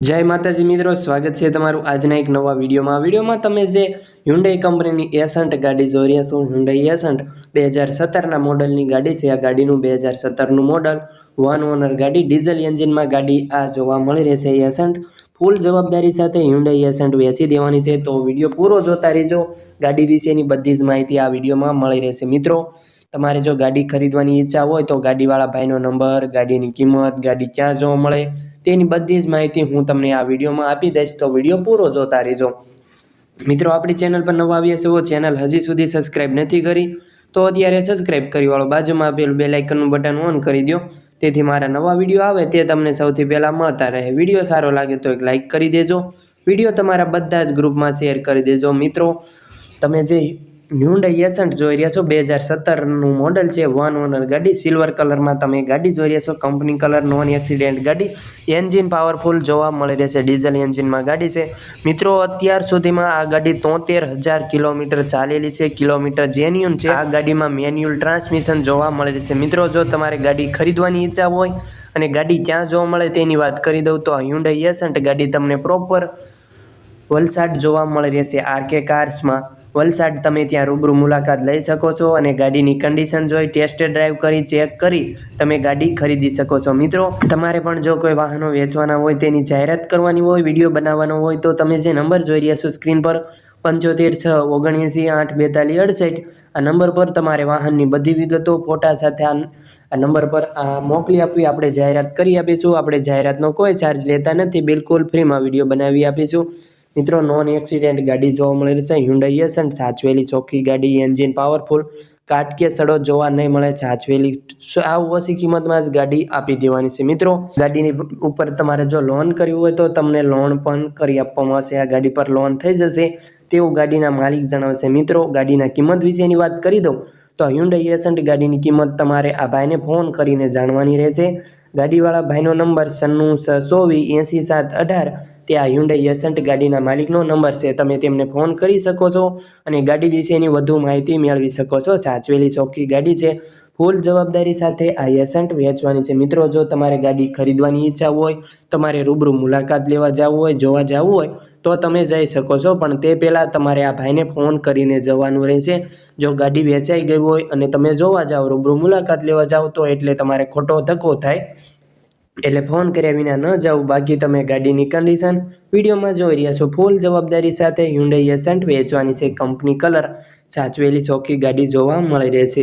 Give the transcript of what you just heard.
જય માતાજી મિત્રો, સ્વાગત છે તમારું આજના એક નવા વિડીયોમાં. વિડીયોમાં તમે જે હ્યુન્ડાઈ કંપનીની એસન્ટ ગાડી જોઈ રહ્યા છો હ્યુન્ડાઈ એસન્ટ બે હજાર સત્તરના મોડલની ગાડી છે. આ ગાડીનું બે હજાર સત્તરનું મોડલ વન ઓનર ગાડી ડીઝલ એન્જિનમાં ગાડી આ જોવા મળી રહેશે. એસન્ટ ફૂલ જવાબદારી સાથે હ્યુન્ડાઈ એસન્ટ વેચી દેવાની છે. તો વીડિયો પૂરો જોતા રહેજો. ગાડી વિશેની બધી જ માહિતી આ વિડીયોમાં મળી રહેશે. મિત્રો, તમારે જો ગાડી ખરીદવાની ઈચ્છા હોય તો ગાડીવાળા ભાઈનો નંબર, ગાડીની કિંમત, ગાડી ક્યાં જોવા મળે તેની બધી જ માહિતી હું તમને આ વિડીયોમાં આપી દઈશ. તો વીડિયો પૂરો જોતા રહેજો. મિત્રો, આપણી ચેનલ પર નવા આવ્યા છો, ચેનલ હજી સુધી સબસ્ક્રાઈબ નથી કરી, તો અત્યારે સબસ્ક્રાઇબ કરી વાળો બાજુમાં આપેલું બે લાઇકનનું બટન ઓન કરી દો તેથી મારા નવા વીડિયો આવે તે તમને સૌથી પહેલાં મળતા રહે. વીડિયો સારો લાગે તો એક લાઇક કરી દેજો. વીડિયો તમારા બધા જ ગ્રુપમાં શેર કરી દેજો. મિત્રો, તમે જે હ્યુન્ડાઈ એસન્ટ જોઈ રહ્યા છો. બે હજાર સત્તરનું મોડલ છે. વન ઓનર ગાડી. સિલ્વર કલરમાં તમે ગાડી જોઈ રહ્યા છો. કંપની કલર નોન એક્સિડેન્ટ ગાડી. એન્જિન પાવરફુલ જોવા મળી રહેશે. ડીઝલ એન્જિનમાં ગાડી છે. મિત્રો, અત્યાર સુધીમાં આ ગાડી તોતેર હજાર કિલોમીટર ચાલેલી છે. કિલોમીટર જેન્યુન છે. આ ગાડીમાં મેન્યુઅલ ટ્રાન્સમિશન જોવા મળી રહેશે. મિત્રો, જો તમારે ગાડી ખરીદવાની ઈચ્છા હોય અને ગાડી ક્યાં જોવા મળે તેની વાત કરી દઉં, તો હ્યુન્ડાઈ એસન્ટ ગાડી તમને પ્રોપર વલસાડ જોવા મળી રહેશે. આરકે કાર્સમાં વલસાડ તમે ત્યાં રૂબરૂ મુલાકાત લઈ શકો છો અને ગાડીની કન્ડિશન જોઈ ટેસ્ટ ડ્રાઈવ કરી ચેક કરી તમે ગાડી ખરીદી શકો છો. મિત્રો, તમારે પણ જો કોઈ વાહનો વેચવાના હોય તેની જાહેરાત કરવાની હોય, વીડિયો બનાવવાનો હોય, તો તમે જે નંબર જોઈ રહ્યા છો સ્ક્રીન પર પંચોતેર છ ઓગણએંસી આઠ બેતાલીસ અડસઠ, આ નંબર પર તમારે વાહનની બધી વિગતો, ફોટા સાથે આ આ નંબર પર આ મોકલી આપવી, આપણે જાહેરાત કરી આપીશું. આપણે જાહેરાતનો કોઈ ચાર્જ લેતા નથી, બિલકુલ ફ્રીમાં વીડિયો બનાવી આપીશું. મિત્રો નોન એક્સિડેન્ટ ગાડી જોવા મળી છે. હ્યુન્ડાઈ એસન્ટ સાચવેલી ચોખ્ખી ગાડી એન્જિન પાવરફુલ કાટ સડો જોવા નહીં મળે. સાચવેલી આ ઓછી કિંમતમાં જ ગાડી આપી દેવાની છે. મિત્રો, ગાડીની ઉપર તમારે જો લોન કરવી હોય તો તમને લોન પણ કરી આપવામાં આવશે. આ ગાડી પર લોન થઈ જશે તેવું ગાડીના માલિક જણાવશે મિત્રો, ગાડીના કિંમત વિશેની વાત કરી દઉં તો હ્યુન્ડાઈ એસન્ટ ગાડીની કિંમત તમારે આ ભાઈને ફોન કરીને જાણવાની રહેશે. ગાડીવાળા ભાઈનો નંબર સન્નું ચોવીસ એંસી સાત અઢાર તે આ હ્યુન્ડાઈ એસન્ટ ગાડીના માલિકનો નંબર છે. તમે તેમને ફોન કરી શકો છો અને ગાડી વિશેની વધુ માહિતી મેળવી શકો છો. સાચવેલી ચોખ્ખી ગાડી છે. ફૂલ જવાબદારી સાથે આ એસન્ટ વેચવાની છે. મિત્રો, જો તમારે ગાડી ખરીદવાની ઈચ્છા હોય, તમારે રૂબરૂ મુલાકાત લેવા જવું હોય, જોવા જવું હોય, તો તમે જઈ શકો છો. પણ તે પહેલાં તમારે આ ભાઈને ફોન કરીને જવાનું રહેશે. જો ગાડી વેચાઈ ગઈ હોય અને તમે જોવા જાઓ રૂબરૂ મુલાકાત લેવા જાઓ તો એટલે તમારે ખોટો ધક્કો થાય. એટલે ફોન કર્યા વિના ન જાઓ બાકી તમે ગાડીની કન્ડિશન વિડીયોમાં જોઈ રહ્યા છો ફૂલ જવાબદારી સાથે હ્યુન્ડાઈ એસન્ટ વેચવાની છે. કંપની કલર સાચવેલી ચોખ્ખી ગાડી જોવા મળી રહેશે.